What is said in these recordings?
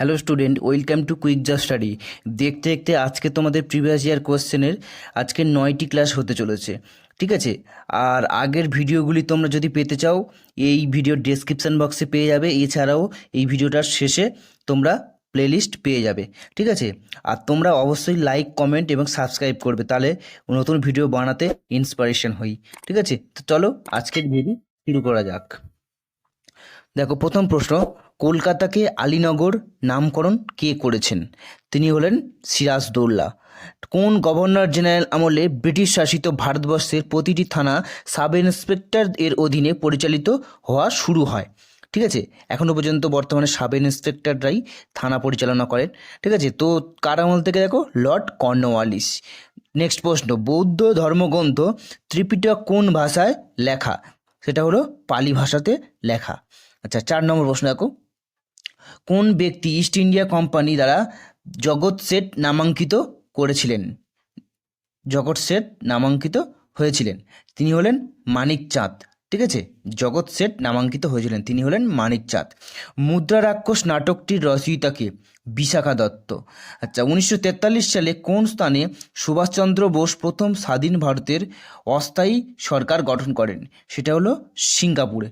Hello student, welcome to quick জা study. দেখতে দেখতে আজকে তোমাদের প্রিভিয়াস ইয়ার কোশ্চেনের আজকে নয়টি ক্লাস হতে চলেছে, ঠিক আছে? আর আগের ভিডিওগুলি তোমরা যদি পেতে চাও, এই ভিডিওর ডেসক্রিপশান বক্সে পেয়ে যাবে। এছাড়াও এই ভিডিওটার শেষে তোমরা প্লেলিস্ট পেয়ে যাবে, ঠিক আছে? আর তোমরা অবশ্যই লাইক কমেন্ট এবং সাবস্ক্রাইব করবে, তাহলে নতুন ভিডিও বানাতে ইন্সপিরেশন হই, ঠিক আছে? তো চলো আজকের ভিডিও শুরু করা যাক। দেখো, প্রথম প্রশ্ন, কলকাতাকে আলীনগর নামকরণ কে করেছেন? তিনি হলেন সিরাজদৌল্লা। কোন গভর্নর জেনারেল আমলে ব্রিটিশ শাসিত ভারতবর্ষের প্রতিটি থানা সাব ইন্সপেক্টর এর অধীনে পরিচালিত হওয়া শুরু হয়? ঠিক আছে? এখনও পর্যন্ত বর্তমানে সাব ইন্সপেক্টররাই থানা পরিচালনা করেন। ঠিক আছে? তো কার আমল থেকে দেখো? Lord Cornwallis. নেক্সট প্রশ্ন, বৌদ্ধ ধর্মগ্রন্থ ত্রিপিটক কোন ভাষায় লেখা? সেটা হলো পালি ভাষাতে লেখা। আচ্ছা চার নম্বর প্রশ্ন দেখো। কোন ব্যক্তি ইস্ট ইন্ডিয়া কোম্পানি দ্বারা জগৎ সেট নামাঙ্কিত করেছিলেন? জগৎ সেট নামাঙ্কিত হয়েছিলেন। তিনি হলেন মানিক চাঁদ। ঠিক আছে? জগৎ সেট নামাঙ্কিত হয়েছিলেন। তিনি হলেন মানিক চাঁদ। মুদ্রা রাক্ষস নাটকটির রচয়িতাকে বিশাখা দত্ত। আচ্ছা উনিশশো তেতাল্লিশ সালে কোন স্থানে সুভাষচন্দ্র বোস প্রথম স্বাধীন ভারতের অস্থায়ী সরকার গঠন করেন? সেটা হলো সিঙ্গাপুরে।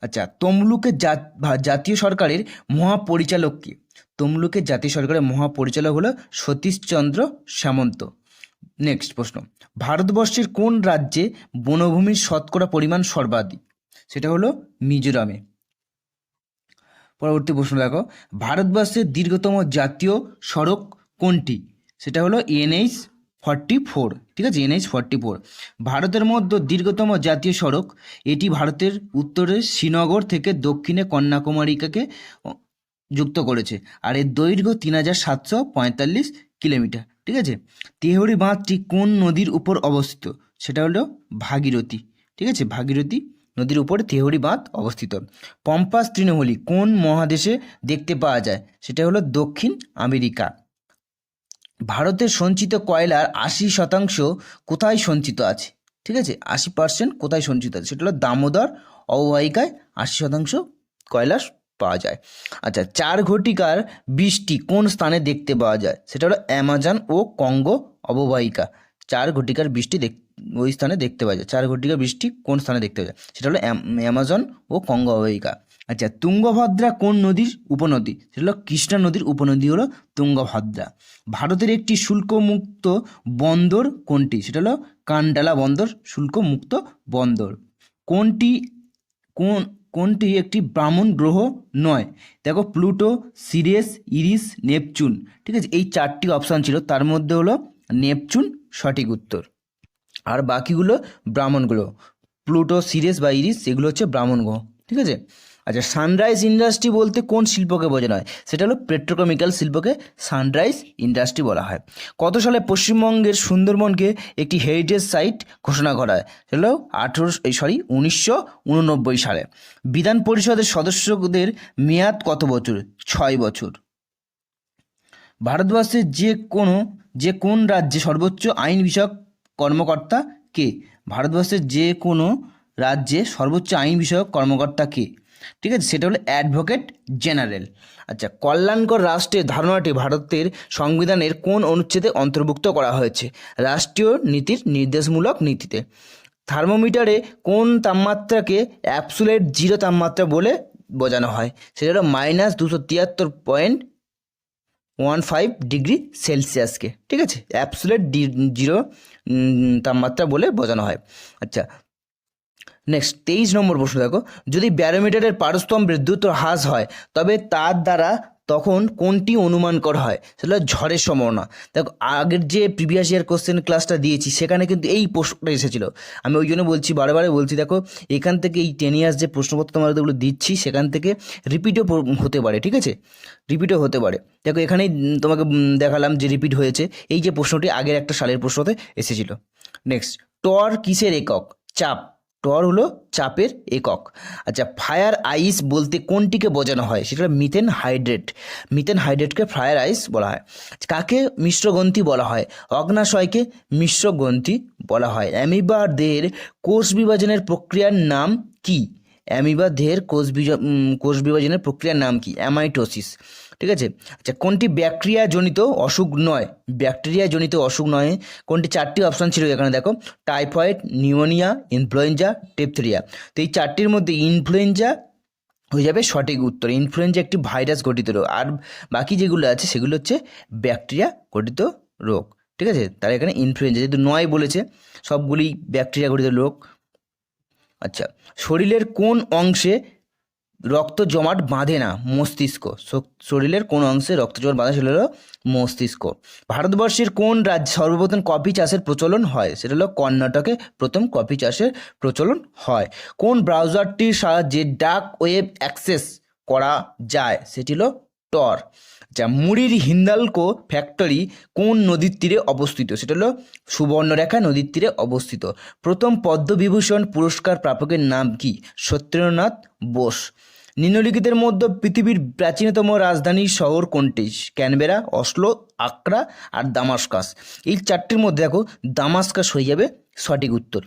আচ্ছা তমলুকের জাত- জাতীয় সরকারের মহাপরিচালক কে? তমলুকের জাতীয় সরকারের মহাপরিচালক হলো সতীশচন্দ্র সামন্ত। নেক্সট প্রশ্ন। ভারতবর্ষের কোন রাজ্যে বনভূমির শতকরা পরিমাণ সর্বাধিক? সেটা হলো মিজোরামে। পরবর্তী প্রশ্ন দেখো। ভারতবর্ষের দীর্ঘতম জাতীয় সড়ক কোনটি? সেটা হলো এনএইচ ফর্টি ফোর। ঠিক আছে? NH forty four. ভারতের মধ্যে দীর্ঘতম জাতীয় সড়ক, এটি ভারতের উত্তরে শ্রীনগর থেকে দক্ষিণে কন্যাকুমারিকাকে যুক্ত করেছে। আর এর দৈর্ঘ্য তিন হাজার সাতশো পঁয়তাল্লিশ কিলোমিটার, ঠিক আছে? তেহরি বাঁধটি কোন নদীর উপর অবস্থিত? সেটা হলো ভাগীরথী, ঠিক আছে? ভাগীরথী নদীর উপরে তেহরি বাঁধ অবস্থিত। পম্পাস তৃণমূলী কোন মহাদেশে দেখতে পাওয়া যায়? সেটা হলো দক্ষিণ আমেরিকা। ভারতের সঞ্চিত কয়লার আশি শতাংশ কোথায় সঞ্চিত আছে? ঠিক আছে? আশি পার্সেন্ট কোথায় সঞ্চিত আছে? সেটা হলো দামোদর অববাহিকায় আশি শতাংশ কয়লা পাওয়া যায়। আচ্ছা চার ঘটিকার বৃষ্টি কোন স্থানে দেখতে পাওয়া যায়? সেটা হলো অ্যামাজন ও কঙ্গো অববাহিকা। চার ঘটিকার বৃষ্টি দেখ ওই স্থানে দেখতে পাওয়া যায়। চার ঘটিকার বৃষ্টি কোন স্থানে দেখতে পাওয়া যায়? সেটা হলো অ্যাম- অ্যামাজন ও কঙ্গো অববাহিকা। আচ্ছা তুঙ্গভদ্রা কোন নদীর উপনদী? সেটা হলো কৃষ্ণা নদীর উপনদী হলো তুঙ্গভদ্রা। ভারতের একটি শুল্কমুক্ত বন্দর কোনটি? সেটা হলো কান্ডালা বন্দর, শুল্কমুক্ত বন্দর। কোনটি কোন কোনটি একটি ব্রাহ্মণ গ্রহ নয়? দেখো প্লুটো, সিরিয়াস, ইরিস, নেপচুন। ঠিক আছে, এই চারটি অপশান ছিল, তার মধ্যে হলো নেপচুন, সঠিক উত্তর। আর বাকিগুলো ব্রাহ্মণগুলো প্লুটো, সিরিয়াস বা ইরিস, এগুলো হচ্ছে ব্রাহ্মণ গ্রহ। ঠিক আছে? আচ্ছা সানরাইজ ইন্ডাস্ট্রি বলতে কোন শিল্পকে বোঝানো হয়? সেটা হলো পেট্রোকেমিক্যাল শিল্পকে সানরাইজ ইন্ডাস্ট্রি বলা হয়। কত সালে পশ্চিমবঙ্গের সুন্দরবনকে একটি হেরিটেজ সাইট ঘোষণা করা হয়? সেটা হলো আঠেরো সরি উনিশশো উননব্বই সালে। বিধান পরিষদের সদস্যদের মেয়াদ কত বছর? ছয় বছর। ভারতবর্ষের যে কোনো, যে কোন রাজ্যে সর্বোচ্চ আইন বিষয়ক কর্মকর্তা কে? ভারতবর্ষের যে কোনো রাজ্যে সর্বোচ্চ আইন বিষয়ক কর্মকর্তা কে? ঠিক আছে? সেটা হলো অ্যাডভোকেট জেনারেল। আচ্ছা কল্যাণকর রাষ্ট্রের ধারণাটি ভারতের সংবিধানের কোন অনুচ্ছেদে অন্তর্ভুক্ত করা হয়েছে? রাষ্ট্রীয় নীতির নির্দেশমূলক নীতিতে। থার্মোমিটারে কোন তাপমাত্রাকে অ্যাবসুলেট জিরো তাপমাত্রা বলে বোঝানো হয়? সেটা হলো মাইনাস দুশো তিয়াত্তর পয়েন্ট ওয়ান ফাইভ ডিগ্রি সেলসিয়াসকে। ঠিক আছে? অ্যাবসুলেট জিরো তাপমাত্রা বলে বোঝানো হয়। আচ্ছা নেক্সট তেইশ নম্বর প্রশ্ন দেখো। যদি ব্যারোমিটারের পারস্তম্ভের দ্রুত হ্রাস হয়, তবে তার দ্বারা তখন কোনটি অনুমান করা হয়? সেটা ঝড়ের সম্ভাবনা। দেখো, আগের যে প্রিভিয়াস ইয়ার কোশ্চেন ক্লাসটা দিয়েছি, সেখানে কিন্তু এই প্রশ্নটা এসেছিল। আমি ওই জন্য বলছি বারে বলছি, দেখো, এখান থেকে এই টেন ইয়ার্স যে প্রশ্নপত্র তোমাদেরগুলো দিচ্ছি, সেখান থেকে রিপিটও হতে পারে, ঠিক আছে? রিপিটও হতে পারে। দেখো, এখানেই তোমাকে দেখালাম যে রিপিট হয়েছে। এই যে প্রশ্নটি আগের একটা সালের প্রশ্নতে এসেছিল। নেক্সট টর কিসের একক? চাপ। টর হলো চাপের একক। আচ্ছা ফায়ার আইস বলতে কোনটিকে বোঝানো হয়? সেটা মিথেন হাইড্রেট মিথেন হাইড্রেটকে ফায়ার আইস বলা হয়। কাকে মিশ্রগ্রন্থি বলা হয়? অগ্নাশয়কে মিশ্রগ্রন্থি বলা হয়। অ্যামিবার দেহের কোষ বিভাজনের প্রক্রিয়ার নাম কি? অ্যামিবা দেহের কোষ বিজ কোষ বিভাজনের প্রক্রিয়ার নাম কি? অ্যামাইটোসিস। ঠিক আছে? আচ্ছা কোনটি ব্যাকটেরিয়া জনিত অসুখ নয়? ব্যাকটেরিয়া জনিত অসুখ নয়। কোনটি চারটি অপশান ছিল এখানে দেখো? Typhoid, pneumonia, influenza, diphtheria. তো এই চারটির মধ্যে ইনফ্লুয়েঞ্জা হয়ে যাবে সঠিক উত্তর। ইনফ্লুয়েঞ্জা একটি ভাইরাস গঠিত রোগ। আর বাকি যেগুলো আছে সেগুলো হচ্ছে ব্যাকটেরিয়া গঠিত রোগ। ঠিক আছে? তার এখানে ইনফ্লুয়েঞ্জা যেহেতু নয় বলেছে সবগুলি ব্যাকটেরিয়া গঠিত রোগ। আচ্ছা শরীরের কোন অংশে রক্ত জমাট বাঁধে না? মস্তিষ্ক। শরীরের কোন অংশে রক্ত জমাট বাঁধে সেটা হলো মস্তিষ্ক। ভারতবর্ষের কোন রাজ্যে, সর্বপ্রথম কফি চাষের প্রচলন হয়? সেটা হলো কর্ণাটকে প্রথম কফি চাষের প্রচলন হয়। কোন ব্রাউজারটির সাহায্যে ডাক ওয়েব অ্যাক্সেস করা যায়? সেটি হলো টর আচ্ছা মুড়ির হিন্দালকো ফ্যাক্টরি কোন নদীর তীরে অবস্থিত? সেটা হলো সুবর্ণরেখা নদীর তীরে অবস্থিত। প্রথম পদ্মবিভূষণ পুরস্কার প্রাপকের নাম কি? সত্যেন্দ্রনাথ বোস। নিম্নলিখিতের মধ্যে পৃথিবীর প্রাচীনতম রাজধানী শহর কোনটি? ক্যানবেরা, অসলো, আকরা আর দামাস্কাস। এই চারটির মধ্যে দেখো, দামাস্কাস হয়ে যাবে সঠিক উত্তর।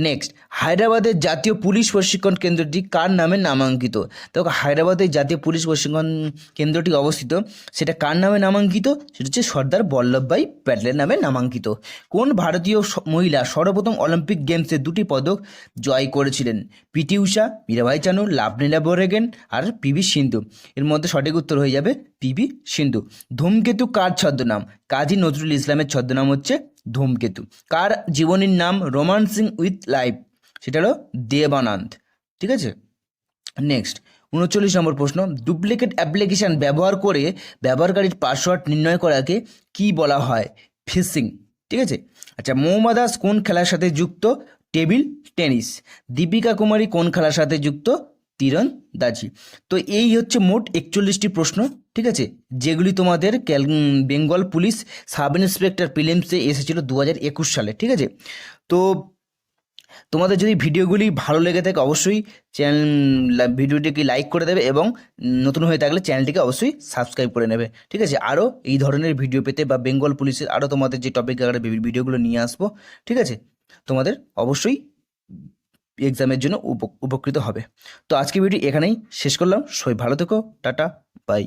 নেক্সট হায়দ্রাবাদের জাতীয় পুলিশ প্রশিক্ষণ কেন্দ্রটি কার নামে নামাঙ্কিত? দেখো হায়দ্রাবাদের জাতীয় পুলিশ প্রশিক্ষণ কেন্দ্রটি অবস্থিত, সেটা কার নামে নামাঙ্কিত? সেটা হচ্ছে সর্দার বল্লভভাই প্যাটেলের নামে নামাঙ্কিত। কোন ভারতীয় মহিলা সর্বপ্রথম অলিম্পিক গেমসে দুটি পদক জয় করেছিলেন? পিটি উষা মীরাবাই চানু লাভনীলা বোরেগেন আর পিভি সিন্ধু। এর মধ্যে সঠিক উত্তর হয়ে যাবে পিভি সিন্ধু। ধূমকেতু কার ছদ্মনাম? কাজী নজরুল ইসলামের ছদ্মনাম হচ্ছে ধূমকেতু। কার জীবনীর নাম রোমান্সিং উইথ লাইফ? সেটা হলো দেবানন্দ। ঠিক আছে? নেক্সট, উনচল্লিশ নম্বর প্রশ্ন, ডুপ্লিকেট অ্যাপ্লিকেশান ব্যবহার করে ব্যবহারকারীর পাসওয়ার্ড নির্ণয় করাকে কি বলা হয়? ফিশিং। ঠিক আছে? আচ্ছা মৌমাদাস দাস কোন খেলার সাথে যুক্ত? Table, tennis. দীপিকা কুমারী কোন খেলার সাথে যুক্ত? তীরন্দাজি। তো এই হচ্ছে মোট একচল্লিশটি প্রশ্ন। ঠিক আছে? যেগুলি তোমাদের ক্যাল বেঙ্গল পুলিশ সাব ইন্সপেক্টর প্রিলিমসে এসেছিল দু হাজার একুশ সালে, ঠিক আছে? তো তোমাদের যদি ভিডিওগুলি ভালো লেগে থাকে অবশ্যই চ্যানেল ভিডিওটিকে লাইক করে দেবে এবং নতুন হয়ে থাকলে চ্যানেলটিকে অবশ্যই সাবস্ক্রাইব করে নেবে, ঠিক আছে? আরও এই ধরনের ভিডিও পেতে বা বেঙ্গল পুলিশের আরও তোমাদের যে টপিক আকারে ভিডিওগুলো নিয়ে আসব, ঠিক আছে? তোমাদের অবশ্যই এক্সামের জন্য উপ- উপকৃত হবে। তো আজকে ভিডিও এখানেই শেষ করলাম। সবাই ভালো থেকো। টাটা। বাই